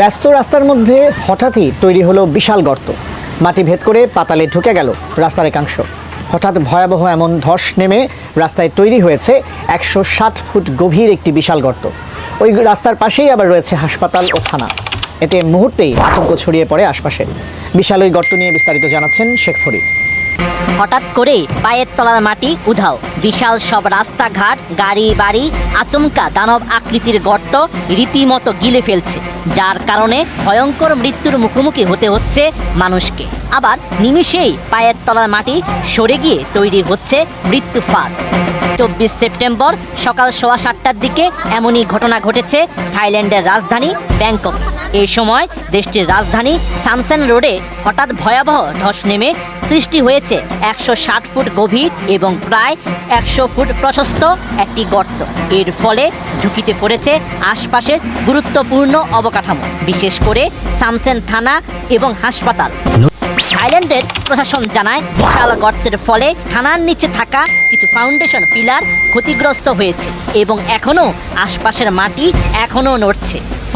ব্যস্ত রাস্তার মধ্যে হঠাৎই তৈরি হলো বিশাল গর্ত। মাটি ভেদ করে পাতালে ঢুকে গেল রাস্তার একাংশ। হঠাৎ ভয়াবহ এমন ধস নেমে রাস্তায় তৈরি হয়েছে একশো ষাট ফুট গভীর একটি বিশাল গর্ত। ওই রাস্তার পাশেই আবার রয়েছে হাসপাতাল ও থানা। এতে মুহূর্তেই আতঙ্ক ছড়িয়ে পড়ে আশপাশে। বিশাল ওই গর্ত নিয়ে বিস্তারিত জানাচ্ছেন শেখ ফরিদ। হঠাৎ করে পায়ের তলার মাটি উধাও। বিশাল সব রাস্তাঘাট গাড়ি বাড়ি আচমকা দানব আকৃতির গর্ত রীতিমতো গিলে ফেলছে, যার কারণে ভয়ঙ্কর মৃত্যুর মুখোমুখি হতে হচ্ছে মানুষকে। আবার নিমিষেই পায়ের তলার মাটি সরে গিয়ে তৈরি হচ্ছে মৃত্যু ফাঁদ। চব্বিশ সেপ্টেম্বর সকাল সোয়া সাতটার দিকে এমনই ঘটনা ঘটেছে থাইল্যান্ডের রাজধানী ব্যাংকক। এই সময় দেশটির রাজধানী সামসেন রোডে হঠাৎ ভয়াবহ ধস নেমে সৃষ্টি হয়েছে একশো ষাট ফুট গভীর এবং প্রায় একশো ফুট প্রশস্ত একটি গর্ত। এর ফলে ঝুঁকিতে পড়েছে আশপাশের গুরুত্বপূর্ণ অবকাঠামো, বিশেষ করে সামসেন থানা এবং হাসপাতাল। থাইল্যান্ডের প্রশাসন জানায়, বিশাল গর্তের ফলে থানার নিচে থাকা কিছু ফাউন্ডেশন পিলার ক্ষতিগ্রস্ত হয়েছে এবং এখনও আশপাশের মাটি এখনও নড়ছে।